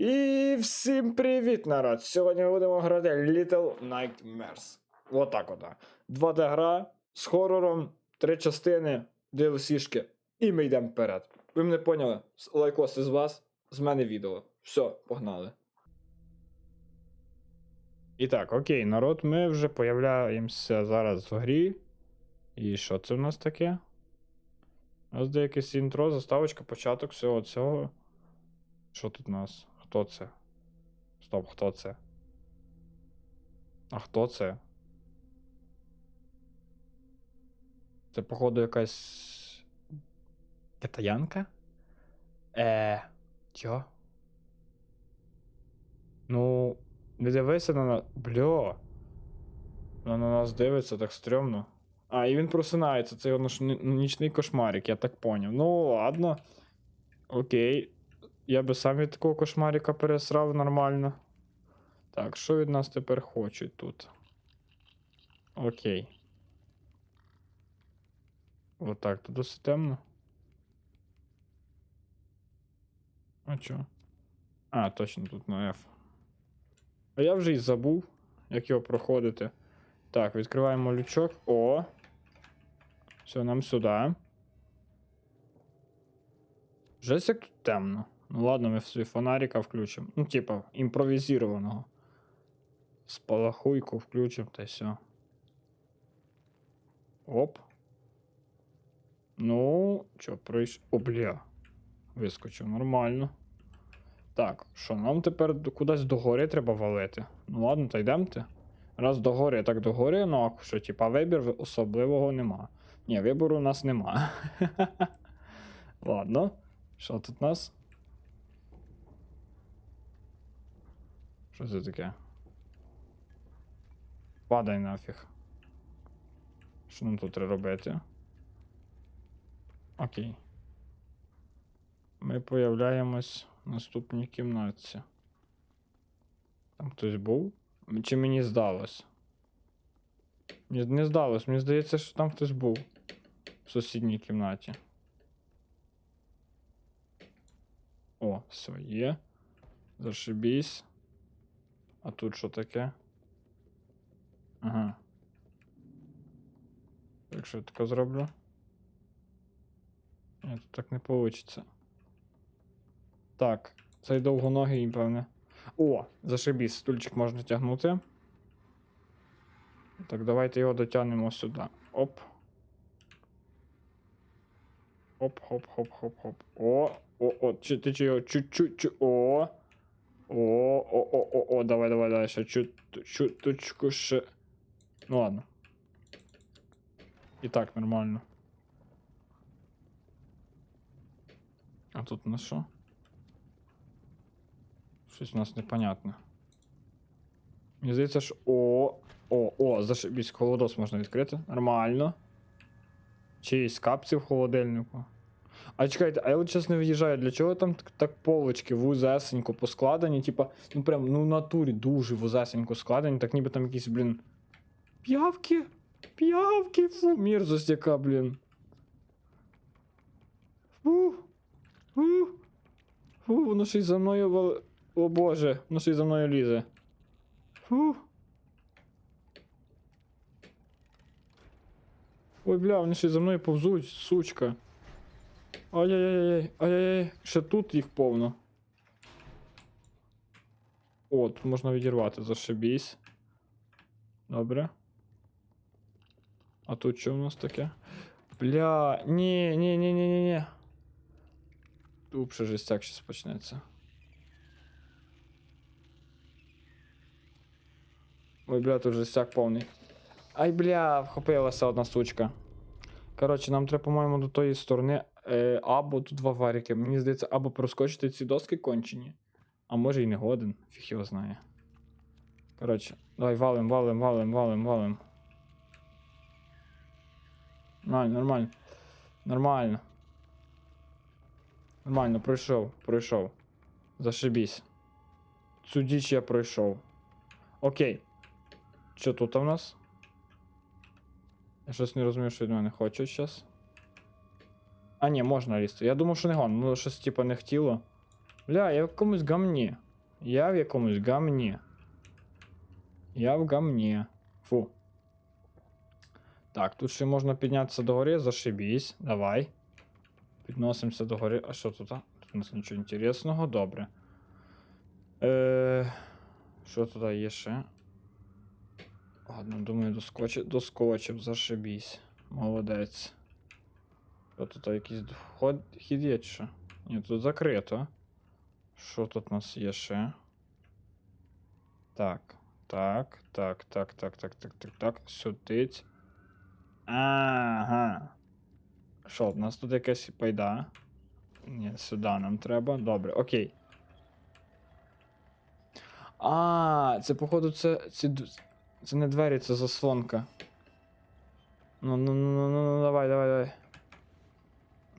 І всім привіт, народ! Сьогодні ми будемо грати Little Nightmares. Отак от. 2D гра з хорором, три частини, DLC-шки. І ми йдемо вперед. Ви мене поняли? С- Лайкоси з вас, з мене відео. Все, погнали. І так, окей, народ, ми вже появляємося зараз в грі. І що це в нас таке? У нас де інтро, заставочка, початок всього цього. Що тут у нас? Хто це? Стоп, хто це? А хто це? Це, походу, якась. Китаянка? Е. Чо? Ну. Не дивися на нас. Бля. Вона на нас дивиться так стрьомно. А, і він просинається, це його нічний кошмарик, я так поняв. Ну, ладно. Окей. Я би сам від такого кошмарика пересрав нормально. Так, що від нас тепер хочуть тут? Окей. Отак, тут досить темно. А чо? А, точно тут на F. А я вже й забув, як його проходити. Так, відкриваємо лючок. О! Все, нам сюди. Жесть як тут темно. Ну ладно, ми свій фонарика включимо. Ну, типа, імпровізірованого. Спалахуйку включимо та й все. Оп. Ну, що, прийш. О, бля. Вискочив нормально. Так, що, нам тепер до- кудись догори треба валити. Ну ладно, та йдемте. Раз догори, так догори, ну а що, типа, вибір особливого нема. Ні, вибору у нас нема. Ладно. Що тут у нас? Що це таке? Падай нафіг. Що нам тут робити? Окей. Ми появляємось в наступній кімнатці. Там хтось був? Чи мені здалось? Мені не здалось, мені здається, що там хтось був в сусідній кімнаті. О, все, є. Зашибісь. А тут що таке? Ага. Так що я таке зроблю? Ні, тут так не вийде. Так, цей довгоногий, певне. О, зашибісь, стульчик можна тягнути. Так, давайте його дотягнемо сюди. Оп. Хоп-хоп-хоп-хоп-хоп. О, о, о, чи ти чи його чуть-чуть, чу- о. О, о, о, о, о, давай, давай, давай, ще чуть, чуточку ще. Ну ладно. І так, нормально. А тут на що? Щось у нас непонятне. Мені здається, що. О, о, о, зашибісь, холодос можна відкрити. Нормально. Чиїсь капці в холодильнику. А чекайте, а я от чесно не від'їжджаю, для чого там так, так полочки вузесенько поскладені, типа, ну прям, ну в натурі дуже вузесенько складені, так ніби там якісь, блін. П'явки! П'явки! Фу, мерзость яка, блін. Фу. Фу. Фу, воно ще й за мною вал... О боже, воно ще й за мною лізе. Фу. Ой, бля, вони ще й за мною повзуть, сучка. Ай-яй-яй-яй, ай-яй-яй, ще тут їх повно. О, тут можна відірвати, зашибісь. Добре. А тут що у нас таке? Бля, ні, ні, ні, ні, ні, ні. Тут ще жестяк щас почнеться. Ой, бля, тут жестяк повний. Ай, бля, вхопилася одна сучка. Коротше, нам треба, по-моєму, до тої сторони. Е, або тут два варіки. Мені здається, або проскочити ці доски кончені. А може і не годен, фіг його знає. Коротше, давай валим, валим, валим, валим, валим. Нормально, нормально. Нормально. Нормально, пройшов, пройшов. Зашибісь. Цю діч я пройшов. Окей. Що тут у нас? Я щось не розумію, що від мене хочуть зараз. А, ні, можна лізти. Я думав, що не гон, ну щось типа не хотіло. Бля, я в якомусь гамні. Я в якомусь гамні. Я в гамні. Фу. Так, тут ще можна піднятися до гори, зашибісь. Давай. Підносимося до гори. А що тут? Тут у нас нічого інтересного, добре. Е, що тут є ще? Ладно, думаю, доскочив, доскочив, зашибісь. Молодець. А тут якийсь вход хід є чи що? Ні, тут закрито. Що тут у нас є ще? Так. Так, так, так, так, так, так, так, так. Сютить. Ага. Що, у нас тут якась пайда? Ні, сюди нам треба. Добре, окей. А, це, походу, це. Ці, це не двері, це заслонка. Ну, ну, ну, ну, ну, давай, давай, давай.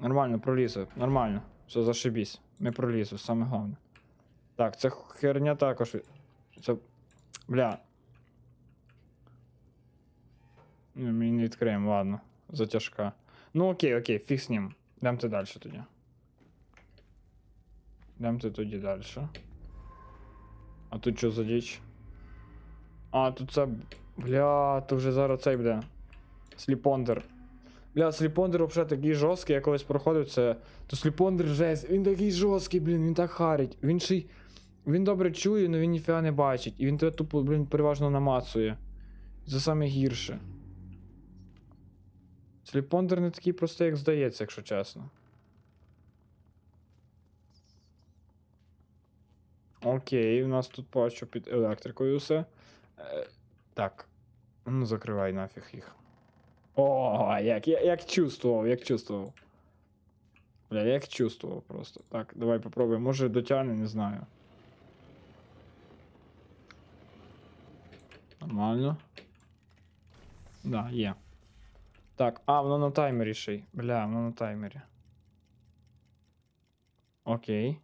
Нормально, пролізу, нормально. Все, зашибісь. Ми пролізу, саме головне. Так, це херня також. Це. Бля. Ну, ми не відкриємо, ладно. Затяжка. Ну окей, окей, фіг з ним. Дамте далі тоді. Дамте тоді далі. А тут що за діч? А, тут це. Бля, то вже зараз цей буде. Сліпондер. Бля, сліпондер взагалі такий жорсткий, я колись проходив це. То сліпондер жесть, він такий жорсткий, блін, він так харить. Він ще й. Він добре чує, але він ніфіга не бачить. І він тебе тупо, блін, переважно намацує. Це саме гірше. Сліпондер не такий простий, як здається, якщо чесно. Окей, у нас тут бачу під електрикою все. Е, так. Ну, закривай нафіг їх. О, як, як, як чувствував, як чувствував. Бля, як чувствував просто. Так, давай попробуємо. Може дотягне, не знаю. Нормально. Да, є. Так, а, воно на таймері ще й. Бля, воно на таймері. Окей.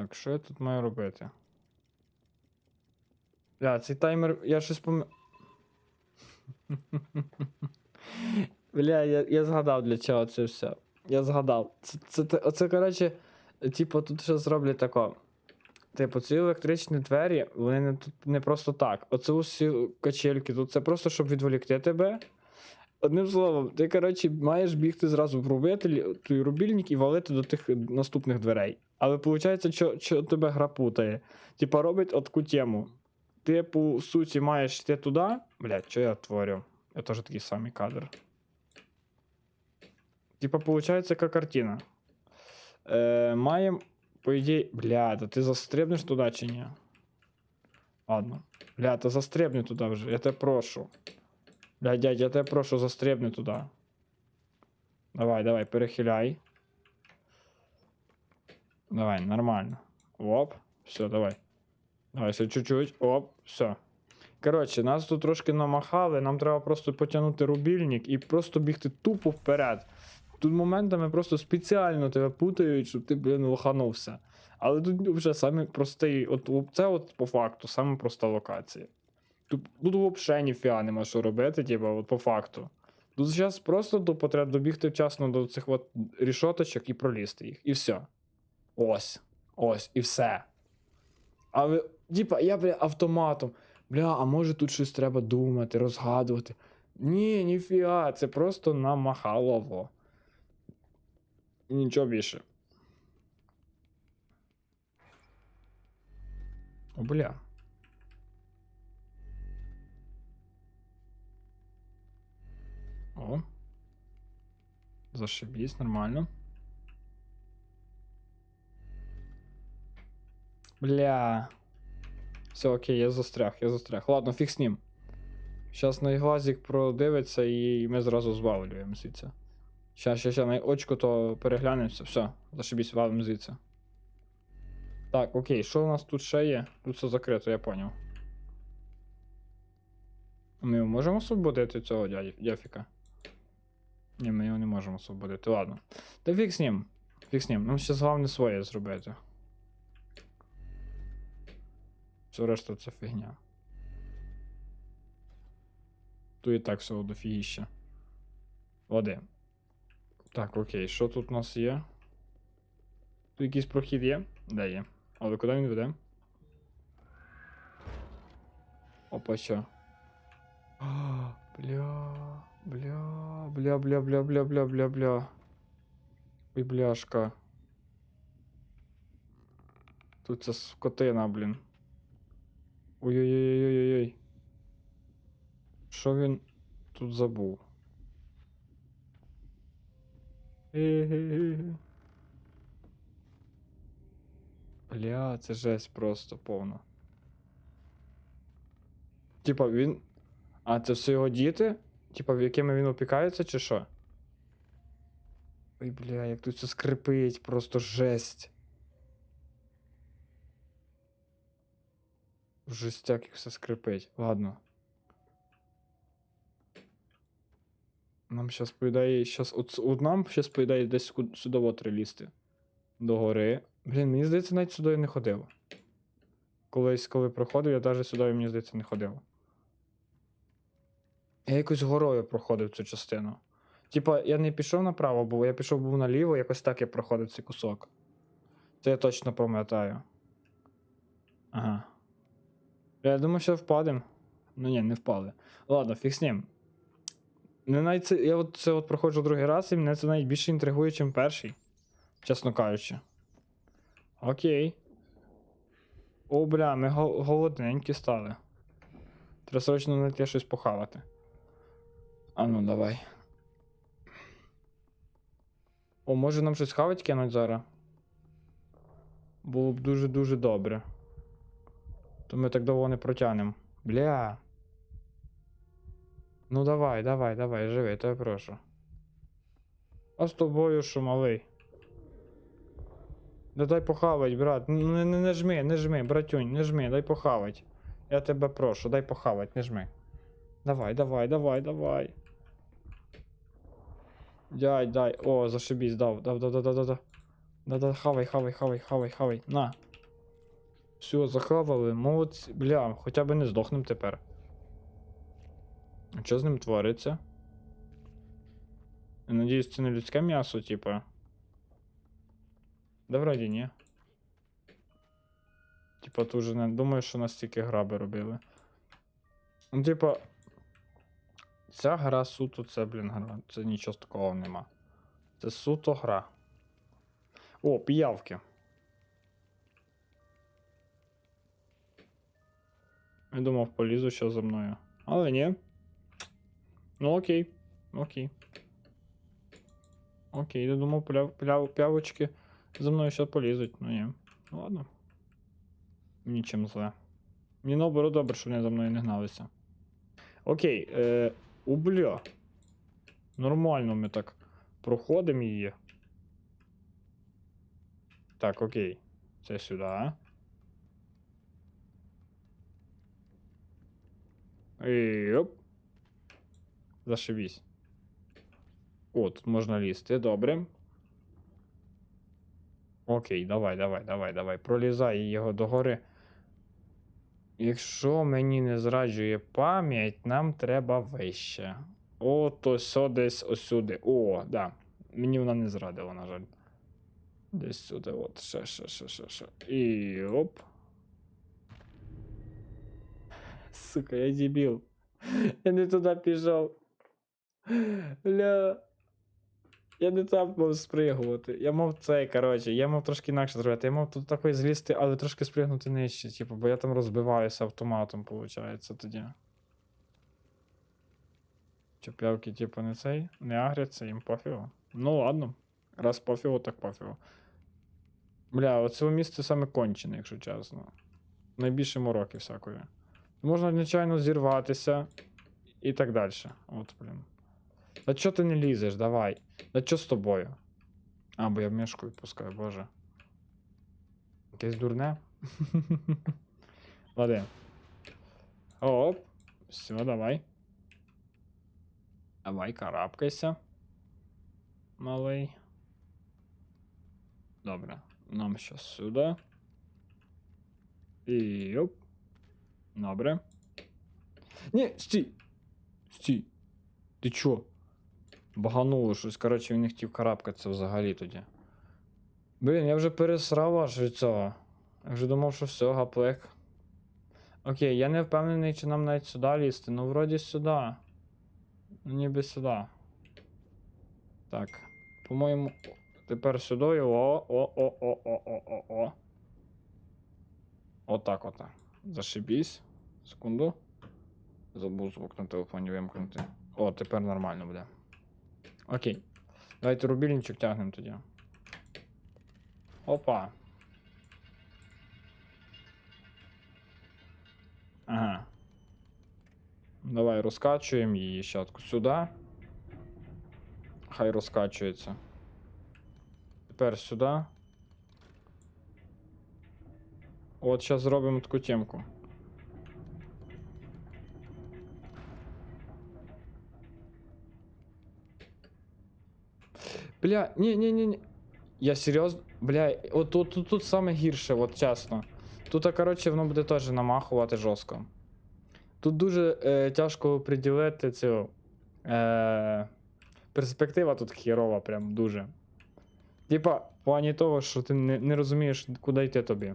Так, що я тут маю робити? Бля, цей таймер. Я щось пом... Бля, я, я згадав для чого це все. Я згадав. Це, це, це, оце, коротше, типу, тут ще зроблять тако. Типу, ці електричні двері, вони не, не просто так. Оце усі качельки, тут це просто, щоб відволікти тебе. Одним словом, ти, коротше, маєш бігти зразу в рубитель, той рубільник і валити до тих наступних дверей. Але виходить, що, що тебе гра путає. Типа робить отку тему. Ти, по суті, маєш йти туди. Блядь, що я творю? Я теж такий самий кадр. Типа, виходить, яка картина. Е, маємо, по ідеї. Бля, да ти застрибнеш туди чи ні? Ладно. Бля, ти застрибни туди вже, я тебе прошу. Бля, дядь, я тебе прошу, застрибни туди. Давай, давай, перехиляй. Давай, нормально. Оп, все, давай. Давай, ще чуть-чуть. Оп, все. Коротше, нас тут трошки намахали, нам треба просто потягнути рубільник і просто бігти тупо вперед. Тут моментами просто спеціально тебе путають, щоб ти, блін, лоханувся. Але тут вже саме простий, от це от по факту, саме проста локація. Тут, тут взагалі ніфіга нема що робити, типу, от по факту. Тут зараз просто тупо треба добігти вчасно до цих от рішоточок і пролізти їх. І все. Ось. Ось, і все. Але, типа, я, бля, автоматом. Бля, а може тут щось треба думати, розгадувати. Ні, ніфіга, це просто намахалово. Нічого більше. О, бля. О. Зашибись, нормально. Бля. Все, окей, я застряг, я застряг. Ладно, фіг з ним. Зараз найглазик продивиться і ми зразу звалюємо звідси. Ща, ща, ща, на очко то переглянемося. Все, зашибісь, валимо звідси. Так, окей, що у нас тут ще є? Тут все закрито, я поняв. Ми можемо освободити цього дяфіка? Ні, ми його не можемо освободити, ладно. Та фіг з ним. Фіг з ним. Нам ще головне своє зробити. Все решта це фігня. Тут і так всього дофігіща. Води. Так, окей, що тут у нас є? Тут якийсь прохід є? Де є? Але куди він веде? Опа, що? А, Бля, бля, бля, бля, бля, бля, бля, бля, бля. Ой, бляшка. Тут ця скотина, блін. Ой-ой-ой-ой-ой-ой. Що він тут забув? Е-ге-ге. Бля, це жесть просто повна. Типа він. А це все його діти? Типа, в якими він опікається, чи що? Ой, бля, як тут все скрипить, просто жесть. Жестяк як все скрипить. Ладно. Нам щас поїдає, щас, от, от нам щас поїдає десь сюди от. До гори. Блін, мені здається, навіть сюди не ходив. Колись, коли проходив, я навіть сюди, мені здається, не ходив. Я якось горою проходив цю частину. Типа, я не пішов направо, бо я пішов був наліво, якось так я проходив цей кусок. Це я точно пам'ятаю. Ага. Я думаю, що впадем. Ну ні, не впали. Ладно, фіг з ним. Мене навіть це, я от це от проходжу другий раз, і мене це навіть більше інтригує, ніж перший. Чесно кажучи. Окей. О, бля, ми гол- голодненькі стали. Треба срочно знайти щось похавати. А ну, давай. О, може нам щось хавать кинуть зараз? Було б дуже-дуже добре. То ми так довго не протягнемо. Бля. Ну давай, давай, давай, живи, то я прошу. А з тобою що, малий? Да дай похавать, брат. Не, не, не жми, не жми, братюнь, не жми, дай похавать. Я тебе прошу, дай похавать, не жми. Давай, давай, давай, давай. Дай, дай. О, зашибись, дав, дав, дав, дав, дав, дав. Да, да, хавай, хавай, хавай, хавай, хавай. На. Все, захавали, молодці. Бля, хоча б не здохнем тепер. Що з ним твориться? Я надіюсь, це не людське м'ясо, типа. Да вроді ні. Типа, тут же не думаю, що настільки граби робили. Ну, типа. Ця гра суто, це, блін, гра. Це нічого такого нема. Це суто гра. О, піявки. Я думав, полізу що за мною. Але ні. Ну окей. Окей. Окей, я думав, пляв, пляв, пявочки за мною ще полізуть. Ну ні. Ну ладно. Нічим зле. Мені наоборот добре, що вони за мною не гналися. Окей, е, у. Нормально ми так проходимо її. Так, окей. Це сюди. І оп. Зашибісь. О, тут можна лізти, добре. Окей, давай, давай, давай, давай. Пролізай його догори. Якщо мені не зраджує пам'ять, нам треба вище. От ось десь осюди. О, да. Мені вона не зрадила, на жаль. Десь сюди, от, ще, ще, ще, ще, ще. І оп. Сука, я дебіл. Я не туди пішов. Ля. Я не там мав спригувати. Я мав цей, коротше, я мав трошки інакше зробити. Я мав тут такої злізти, але трошки спригнути нижче, типу, бо я там розбиваюся автоматом, виходить, тоді. Чоплявки, типу, не цей, не агряться, їм пофігу. Ну ладно. Раз пофігу, так пофігу. Бля, оце місце саме кончене, якщо чесно. Найбільше мороки всякої. Можна нечайно зірватися і так далі. От, блін. Та чо ти не лізеш, давай. Та чо з тобою? А, бо я мішку відпускаю, боже. Якесь дурне. Ладно. Оп. Все, давай. Давай, карабкайся. Малий. Добре. Нам щас сюди. І оп. Добре. Ні, стій. Стій. Ти чо? Багануло щось. Коротше, він не хотів карабкатися взагалі тоді. Блін, я вже пересрав аж від цього. Я вже думав, що все, гаплик. Окей, я не впевнений, чи нам навіть сюди лізти. Ну, вроді сюди. Ну, ніби сюди. Так. По-моєму, тепер сюди. О, о, о, о, о, о, о, о. Отак от. Зашибісь. Секунду. Забув звук на телефоні вимкнути. О, тепер нормально буде. Окей. Давайте рубільничок тягнемо тоді. Опа. Ага. Давай розкачуємо її щатку сюди. Хай розкачується. Тепер сюди. От зараз зробимо таку темку. Бля, ні, ні, ні, ні. Я серйозно. Бля, от тут, тут, тут саме гірше, от чесно. Тут, коротше, воно буде теж намахувати жорстко. Тут дуже е, тяжко приділити цю. Е, перспектива тут хірова, прям дуже. Типа, в плані того, що ти не, не розумієш, куди йти тобі.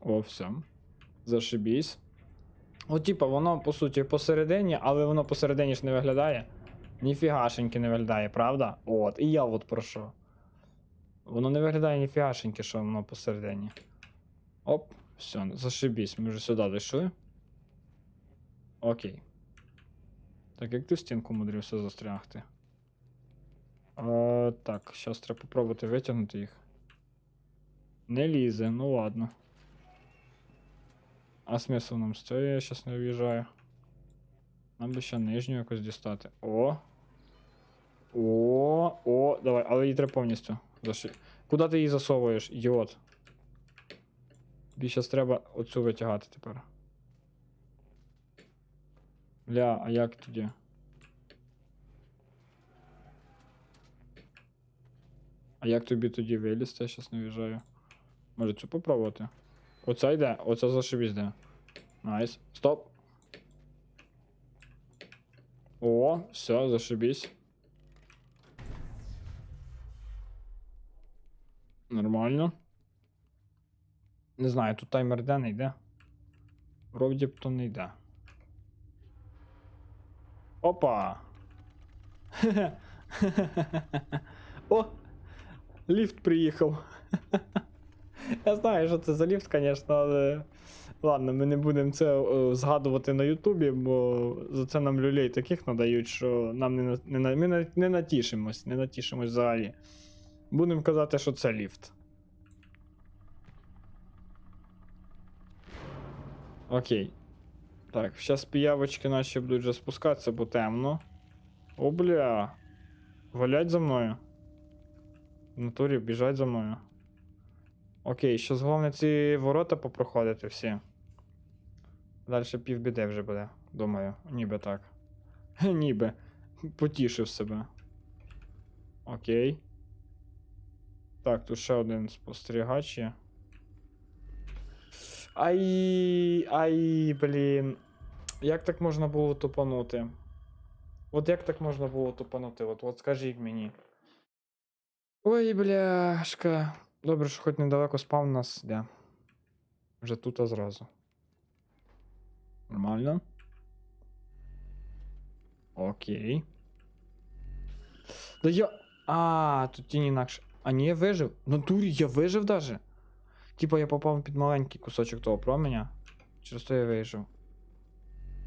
О, все. Зашибісь. От, типа, воно, по суті, посередині, але воно посередині ж не виглядає. Ніфігашеньки не виглядає, правда? От, і я от про що. Воно не виглядає ніфігашеньки, що воно посередині. Оп, все, зашибісь, ми вже сюди дійшли. Окей. Так, як ти в стінку мудрився застрягти? Е, так, зараз треба попробувати витягнути їх. Не лізе, ну ладно. А смисл нам з цього я щас не в'їжджаю. Нам би ще нижню якось дістати. О! О, о, давай, але її треба повністю. Заши... Куди ти її засовуєш, ідіот? Тобі щас треба оцю витягати тепер. Бля, а як тоді? А як тобі тоді вилізти? Я щас не в'їжджаю. Може цю попробувати? Оце йде, оце зашибісь йде. Найс. Стоп. О, все, зашибісь. Нормально. Не знаю, тут таймер йде, не йде. Вроді б то не йде. Опа! О! Ліфт приїхав. Я знаю, що це за ліфт, звісно, але. Ладно, ми не будемо це е, згадувати на Ютубі, бо за це нам люлей таких надають, що нам не, не, не, не натішимось, не натішимось взагалі. Будемо казати, що це ліфт. Окей. Так, зараз піявочки наші будуть вже спускатися, бо темно. О, бля. Валять за мною. В натурі біжать за мною. Окей, щас головне ці ворота попроходити всі. Далі півбіди вже буде, думаю. Ніби так. Ніби. Потішив себе. Окей. Так, тут ще один спостерігач є. Ай, ай, блін. Як так можна було тупанути? От як так можна було тупанути? От, от скажіть мені. Ой, бляшка. Добре, що хоч недалеко спав нас, де. Вже тут а зразу. Нормально. Окей. Да я. А, тут тінь інакше. А ні, я вижив. В Натурі, я вижив даже. Типа я попав під маленький кусочок того променя. Через то я вижив.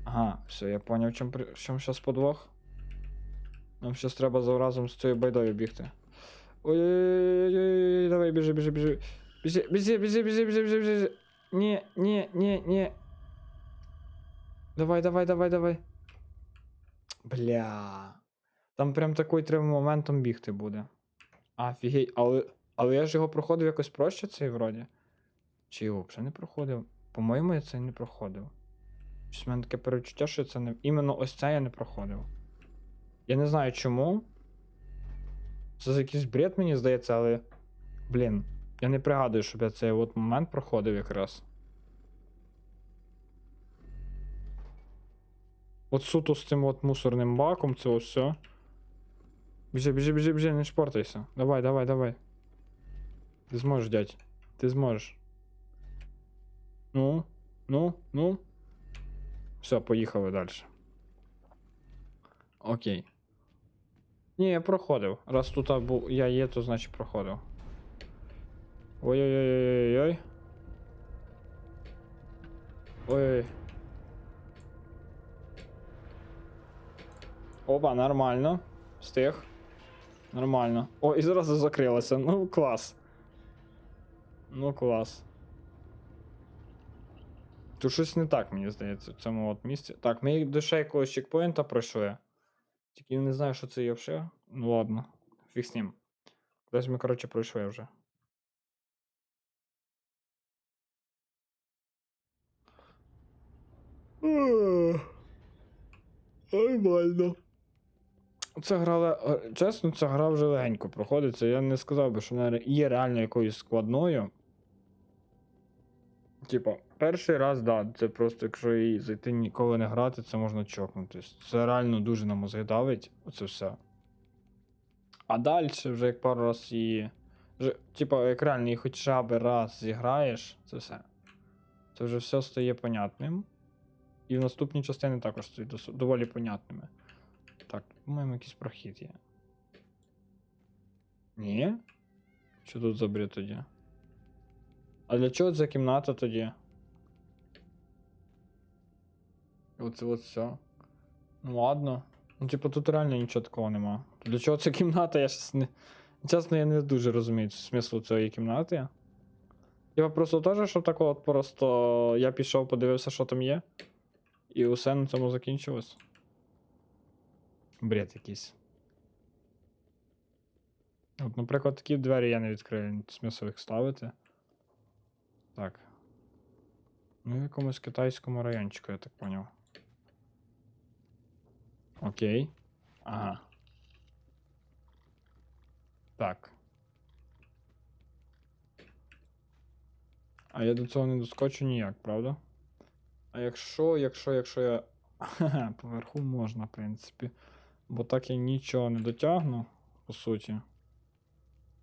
Ага, все, я поняв, в чому, в зараз подвох. Нам зараз треба за разом з цією байдою бігти. Ой-ой-ой, давай, біжи, біжи, біжи. Біжи, біжи, біжи, біжи, біжи, біжи, біжи. Ні, ні, ні, ні. Давай, давай, давай, давай. Бля. Там прям такий треба моментом бігти буде. Офігеть, але, але я ж його проходив якось проще цей вроді. Чи його взагалі не проходив? По-моєму, я це не проходив. Щось в мене таке перечуття, що це не. Іменно ось це я не проходив. Я не знаю чому. Це якийсь бред, мені здається, але. Блін, я не пригадую, щоб я цей от момент проходив якраз. От суто з цим от мусорним баком, це ось все. Біжи, біжи, біжи, біжи, не шпортайся. Давай, давай, давай. Ти зможеш, дядь. Ти зможеш. Ну, ну, ну. Все, поїхали далі. Окей. Ні, я проходив. Раз тут був, я є, то значить проходив. Ой-ой-ой-ой-ой. Ой. Опа, нормально. Встиг. Нормально. О, і зразу закрилося. Ну, клас. Ну, клас. Тут щось не так, мені здається, в цьому от місці. Так, ми до ще якогось чекпоінта пройшли. Тільки я не знаю, що це є взагалі. Ну ладно, фіг з ним. Кудись ми, коротше, пройшли вже. Нормально. Це грала... е, чесно, ця гра вже легенько проходиться. Я не сказав би, що вона є реально якоюсь складною. Типа, перший раз, да, це просто, якщо її зайти ніколи не грати, це можна чокнутись. Це реально дуже на мозги давить, оце все. А далі вже як пару раз. Вже, типа, як реально її хоча б раз зіграєш, це все. Це вже все стає понятним. І в наступні частини також стають доволі понятними. Так, по-моєму, якийсь прохід є. Ні? Що тут за бред тоді? А для чого ця кімната тоді? Оце от все. Ну ладно. Ну, типу, тут реально нічого такого нема. Для чого ця кімната? Я щас не. Чесно, я не дуже розумію смислу цієї кімнати. Я просто теж, щоб так от просто я пішов, подивився, що там є. І усе на цьому закінчилось. Бред якийсь. От, наприклад, такі двері я не відкрию, смисл їх ставити. Так. Ну, в якомусь китайському райончику, я так поняв. Окей. Ага. Так. А я до цього не доскочу ніяк, правда? А якщо, якщо, якщо я. Ха-ха, поверху можна, в принципі. Бо так я нічого не дотягну, по суті.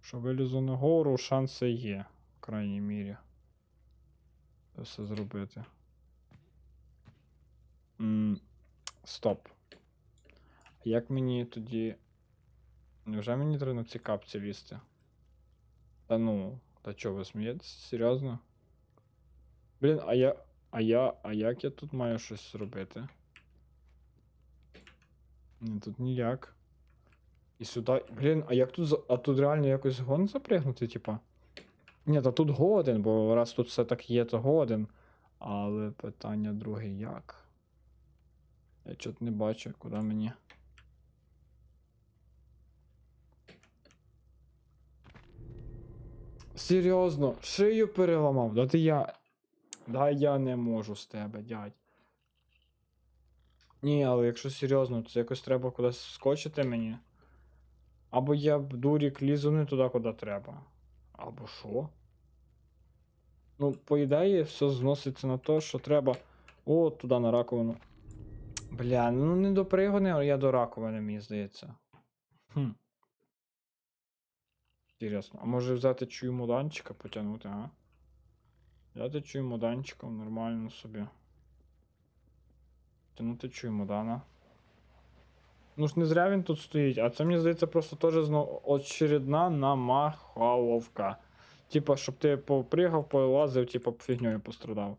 Що вилізу на гору, шанси є, в крайній мірі. Це все зробити. М, Стоп. Як мені тоді. Невже мені треба ці капці лізти? Та ну, та чого ви смієтесь? Серйозно? Блін, а я. А я. А як я тут маю щось зробити? Ні, тут ніяк. І сюди. Блін, а як тут. А тут реально якось гон запрягнути, типа? Ні, та тут годен, бо раз тут все так є, то годен. Але питання друге як? Я чот не бачу, куди мені. Серйозно, шию переламав. Да ти я. Да я не можу з тебе, дядь. Ні, але якщо серйозно, то якось треба кудись скочити мені. Або я дурік лізу не туди, куди треба. Або що? Ну, по ідеї, все зноситься на те, що треба. О, туди на раковину. Бля, ну не до пригони, а я до раковини, мені здається. Хм. Інтересно. А може взяти чую муданчика потягнути, а? Взяти чую муданчика нормально собі. Тянути чую мудана. Ну ж не зря він тут стоїть, а це мені здається просто теж знову очередна намахаловка. Типа, щоб ти попригав, полазив, типа фігньою пострадав.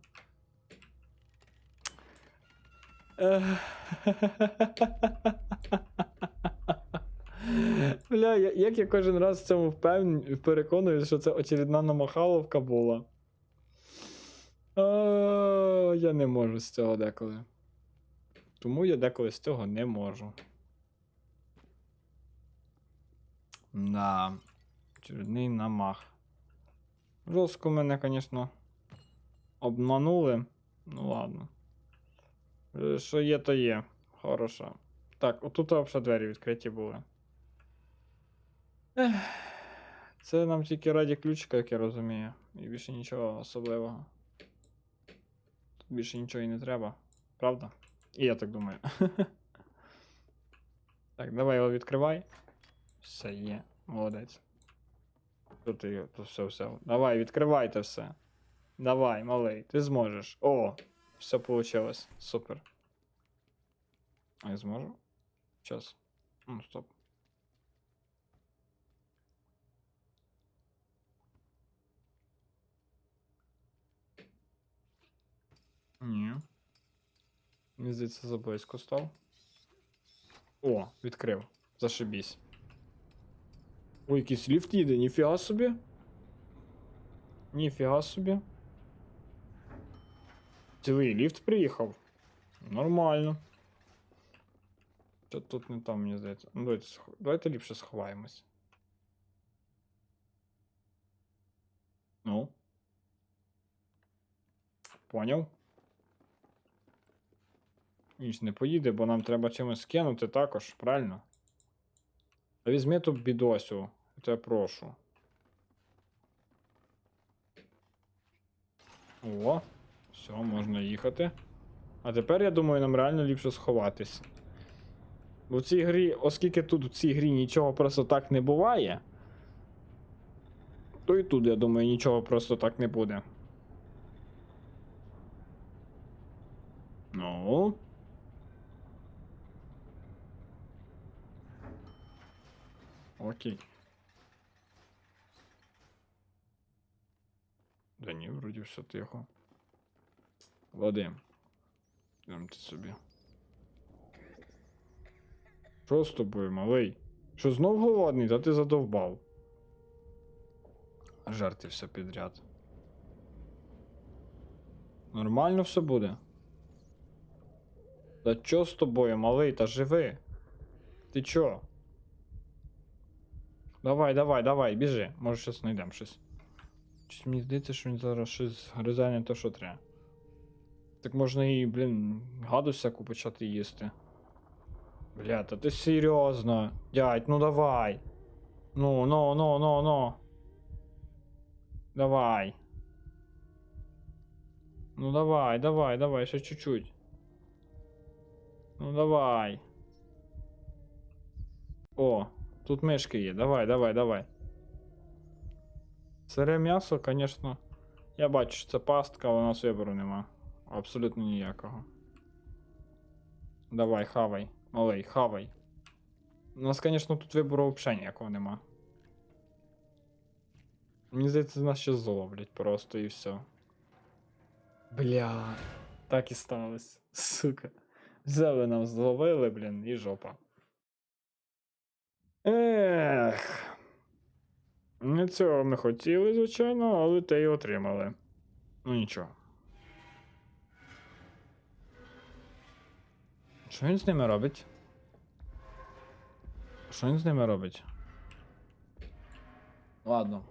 Бля, як я кожен раз в цьому впевнен, переконую, що це очередна намахаловка була. А, я не можу з цього деколи. Тому я деколи з цього не можу. Да. Очередний намах. Жорстко мене, звісно, обманули. Ну ладно. Що є, то є. Хорошо. Так, отут взагалі двері відкриті були. Це нам тільки раді ключика, як я розумію. І більше нічого особливого. Тут більше нічого і не треба, правда? І я так думаю. Так, давай його відкривай. Все є, молодець. Тут, тут все, все. Давай, відкривайте все. Давай, малий, ти зможеш. О, все получилось. Супер. А я зможу? Сейчас. Ну, стоп. Ні. Мені здається, заблизько став. О, відкрив. Зашибісь. Ой, якийсь ліфт їде, ніфіга собі. Ніфіга собі. Цілий ліфт приїхав. Нормально. Що тут не там, мені здається. Ну, давайте, давайте ліпше сховаємось. Ну. Поняв? Ніч не поїде, бо нам треба чимось скинути також, правильно? Та візьми ту бідосю, я тебе прошу. О, все, можна їхати. А тепер, я думаю, нам реально ліпше сховатись. Бо в цій грі, оскільки тут в цій грі нічого просто так не буває, то і тут, я думаю, нічого просто так не буде. Ну. Окей. Да ні, вроді все тихо. Вадим. Йдем ти собі. Що з тобою, малий? Що знов голодний, та ти задовбав. Жарти все підряд. Нормально все буде. Та чо з тобою, малий, та живи? Ти чо? Давай, давай, давай, біжи. Може щось знайдемо щось. Щось мені здається, що він зараз щось гризе не що треба. Так можна і, блін, гаду всяку почати їсти. Бля, та ти серйозно? Дядь, ну давай. Ну, ну, ну, ну, ну. Давай. Ну давай, давай, давай, ще чуть-чуть. Ну давай. О, тут мишки є. Давай, давай, давай. Сире м'ясо, звісно. Я бачу, що це пастка, але у нас вибору нема. Абсолютно ніякого. Давай, хавай. Малий, хавай. У нас, звісно, тут вибору взагалі ніякого нема. Мені здається, нас ще зловлять просто і все. Бля, так і сталося. Сука. Взяли нам зловили, блін, і жопа. Ех. Не цього ми хотіли, звичайно, але те й отримали. Ну нічого. Що він з ними робить? Що він з ними робить? Ладно.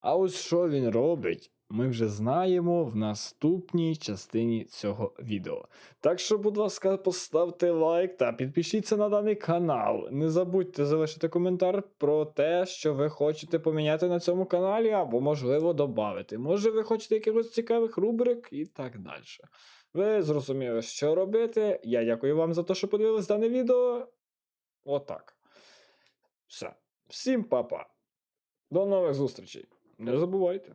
А ось що він робить, ми вже знаємо в наступній частині цього відео. Так що, будь ласка, поставте лайк та підпишіться на даний канал. Не забудьте залишити коментар про те, що ви хочете поміняти на цьому каналі, або, можливо, додати. Може, ви хочете якихось цікавих рубрик і так далі. Ви зрозуміли, що робити. Я дякую вам за те, що подивились дане відео. Отак. Все. Всім па-па. До нових зустрічей. Не забувайте.